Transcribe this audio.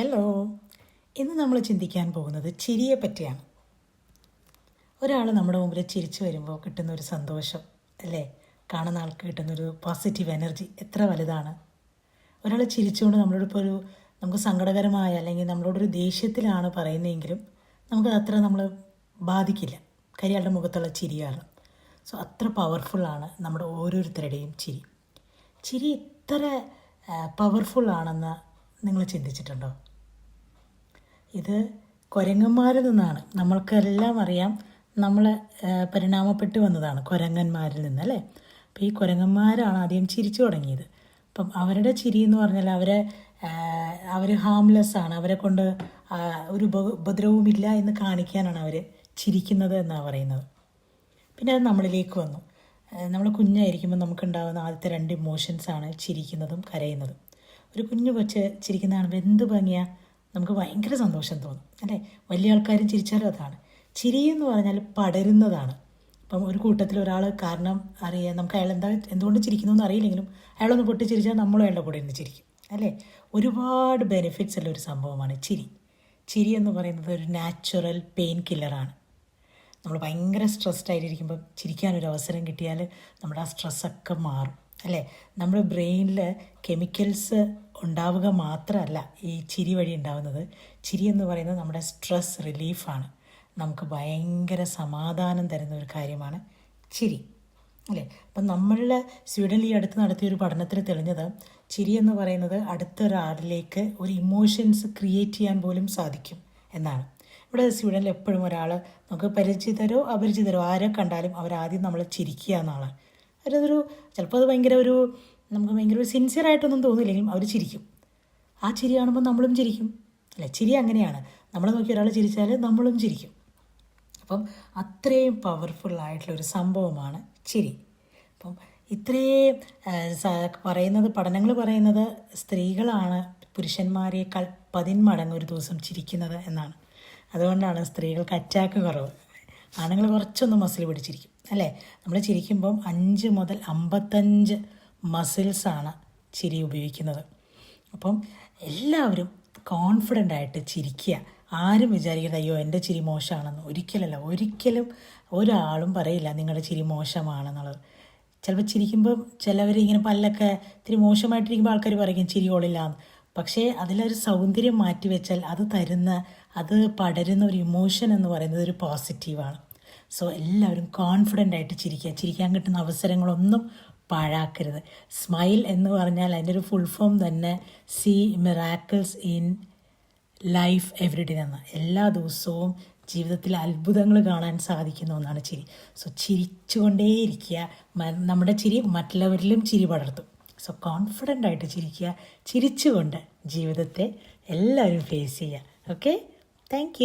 Hello ഇന്ന് നമ്മൾ ചിന്തിക്കാൻ പോകുന്നത് ചിരിയെ പറ്റിയാണ്. ഒരാൾ നമ്മുടെ മുമ്പിൽ ചിരിച്ചു വരുമ്പോൾ കിട്ടുന്ന ഒരു സന്തോഷം അല്ലേ? കാണുന്ന ആൾക്ക് കിട്ടുന്നൊരു പോസിറ്റീവ് എനർജി എത്ര വലുതാണ്. ഒരാൾ ചിരിച്ചുകൊണ്ട് നമ്മളോട് ഇപ്പോൾ ഒരു നമുക്ക് സങ്കടകരമായ അല്ലെങ്കിൽ നമ്മളോടൊരു ദേഷ്യത്തിലാണ് പറയുന്നതെങ്കിലും നമുക്കത് അത്ര നമ്മൾ ബാധിക്കില്ല. കരിയാളുടെ മുഖത്തുള്ള ചിരിയാണ്. സോ അത്ര പവർഫുള്ളാണ് നമ്മുടെ ഓരോരുത്തരുടെയും ചിരി. ചിരി ഇത്ര പവർഫുള്ളാണെന്ന് നിങ്ങൾ ചിന്തിച്ചിട്ടുണ്ടോ? ഇത് കുരങ്ങന്മാരിൽ നിന്നാണ്. നമ്മൾക്കെല്ലാം അറിയാം നമ്മൾ പരിണാമപ്പെട്ട് വന്നതാണ് കുരങ്ങന്മാരിൽ നിന്ന് അല്ലേ? അപ്പോൾ ഈ കുരങ്ങന്മാരാണ് ആദ്യം ചിരിച്ചു തുടങ്ങിയത്. അപ്പം അവരുടെ ചിരി എന്ന് പറഞ്ഞാൽ അവരെ അവർ ഹാംലെസ് ആണ്. അവരെ കൊണ്ട് ഒരു ഉപ- ഉപദ്രവവുമില്ല എന്ന് കാണിക്കാനാണ് അവർ ചിരിക്കുന്നത് എന്നാണ് പറയുന്നത്. പിന്നെ അത് നമ്മളിലേക്ക് വന്നു. നമ്മൾ കുഞ്ഞായിരിക്കുമ്പോൾ നമുക്കുണ്ടാകുന്ന ആദ്യത്തെ രണ്ട് ഇമോഷൻസാണ് ചിരിക്കുന്നതും കരയുന്നതും. ഒരു കുഞ്ഞു കൊച്ച് ചിരിക്കുന്ന കാണുമ്പോൾ എന്ത് ഭംഗിയാ? നമുക്ക് ഭയങ്കര സന്തോഷം തോന്നും. അല്ലേ? വലിയ ആൾക്കാരും ചിരിച്ചാലും അതാണ്. ചിരി എന്ന് പറഞ്ഞാൽ പടരുന്നതാണ്. അപ്പം ഒരു കൂട്ടത്തിൽ ഒരാൾ കാരണം അറിയാം നമുക്ക് അയാൾ എന്താ എന്തുകൊണ്ട് ചിരിക്കുന്നു എന്ന് അറിയില്ലെങ്കിലും അയാളൊന്ന് പൊട്ടി ചിരിച്ചാൽ നമ്മളും അയാളുടെ കൂടെ ഇരുന്ന് ചിരിക്കും. അല്ലേ? ഒരുപാട് ബെനിഫിറ്റ്സ് ഉള്ള ഒരു സംഭവമാണ് ചിരി. ചിരി എന്ന് പറയുന്നത് ഒരു നാച്ചുറൽ പെയിൻ കില്ലറാണ് നമ്മൾ ഭയങ്കര സ്ട്രെസ്ഡ് ആയിട്ടിരിക്കുമ്പോൾ ചിരിക്കാനൊരു അവസരം കിട്ടിയാൽ നമ്മുടെ ആ സ്ട്രെസ്സൊക്കെ മാറും. അല്ലേ? നമ്മുടെ ബ്രെയിനിൽ കെമിക്കൽസ് ഉണ്ടാവുക മാത്രമല്ല ഈ ചിരി വഴി ഉണ്ടാവുന്നത്. ചിരി എന്ന് പറയുന്നത് നമ്മുടെ സ്ട്രെസ് റിലീഫാണ് നമുക്ക് ഭയങ്കര സമാധാനം തരുന്ന ഒരു കാര്യമാണ് ചിരി. അല്ലേ? അപ്പം നമ്മളുടെ സ്വീഡനിൽ ഈ അടുത്ത് നടത്തിയ ഒരു പഠനത്തിൽ തെളിഞ്ഞത് ചിരി എന്ന് പറയുന്നത് അടുത്ത ഒരാളിലേക്ക് ഒരു ഇമോഷൻസ് ക്രിയേറ്റ് ചെയ്യാൻ പോലും സാധിക്കും എന്നാണ്. ഇവിടെ സ്വീഡനിൽ എപ്പോഴും ഒരാൾ നമുക്ക് പരിചിതരോ അപരിചിതരോ ആരെ കണ്ടാലും അവരാദ്യം നമ്മൾ ചിരിക്കുക എന്നാണ്. അവരതൊരു ചിലപ്പോൾ അത് ഭയങ്കര ഒരു നമുക്ക് ഭയങ്കര ഒരു സിൻസിയർ ആയിട്ടൊന്നും തോന്നില്ലെങ്കിലും അവർ ചിരിക്കും. ആ ചിരി കാണുമ്പോൾ നമ്മളും ചിരിക്കും. അല്ല ചിരി അങ്ങനെയാണ്. നമ്മളെ നോക്കി ഒരാൾ ചിരിച്ചാൽ നമ്മളും ചിരിക്കും. അപ്പം അത്രയും ആയിട്ടുള്ള ഒരു സംഭവമാണ് ചിരി. അപ്പം ഇത്രയും പറയുന്നത് പഠനങ്ങൾ പറയുന്നത് സ്ത്രീകളാണ് പുരുഷന്മാരെക്കാൾ പതിന്മടങ്ങ് ഒരു ദിവസം ചിരിക്കുന്നത് എന്നാണ്. അതുകൊണ്ടാണ് സ്ത്രീകൾക്ക് അറ്റാക്ക് കുറവ്. ആണുങ്ങൾ കുറച്ചൊന്ന് മസിൽ പിടിച്ചിരിക്കും. അല്ലേ? നമ്മൾ ചിരിക്കുമ്പം അഞ്ച് മുതൽ അമ്പത്തഞ്ച് മസിൽസാണ് ചിരി ഉപയോഗിക്കുന്നത്. അപ്പം എല്ലാവരും കോൺഫിഡന്റ് ആയിട്ട് ചിരിക്കുക. ആരും വിചാരിക്കുന്നത് അയ്യോ എന്റെ ചിരി മോശമാണെന്ന്. ഒരിക്കലല്ല ഒരിക്കലും ഒരാളും പറയില്ല നിങ്ങളുടെ ചിരി മോശമാണെന്നുള്ളത്. ചിലപ്പോൾ ചിരിക്കുമ്പോൾ ചിലവർ ഇങ്ങനെ പല്ലൊക്കെ ഇത്തിരി മോശമായിട്ടിരിക്കുമ്പോൾ ആൾക്കാർ പറയും ചിരി കൊള്ളില്ല പക്ഷേ അതിലൊരു സൗന്ദര്യം മാറ്റി വെച്ചാൽ അത് തരുന്ന അത് പടരുന്ന ഒരു ഇമോഷൻ എന്ന് പറയുന്നത് ഒരു പോസിറ്റീവാണ് സോ എല്ലാവരും കോൺഫിഡന്റ് ആയിട്ട് ചിരിക്കുക. ചിരിക്കാൻ കിട്ടുന്ന അവസരങ്ങളൊന്നും പാഴാക്കരുത്. സ്മൈൽ എന്ന് പറഞ്ഞാൽ അതിന്റെ ഒരു ഫുൾ ഫോം തന്നെ see miracles in life everyday എന്ന എല്ലാ ദിവസവും ജീവിതത്തിൽ അത്ഭുതങ്ങൾ കാണാൻ സാധിക്കുന്ന ഒന്നാണ് ചിരി. സോ ചിരിച്ചുകൊണ്ടേയിരിക്കുക. നമ്മുടെ ചിരി മറ്റുള്ളവരിലും ചിരി പടർത്തും. സോ കോൺഫിഡന്റ് ആയിട്ട് ചിരിക്കുക. ചിരിച്ചുകൊണ്ട് ജീവിതത്തെ എല്ലാവരും ഫേസ് ചെയ്യുക. Okay thank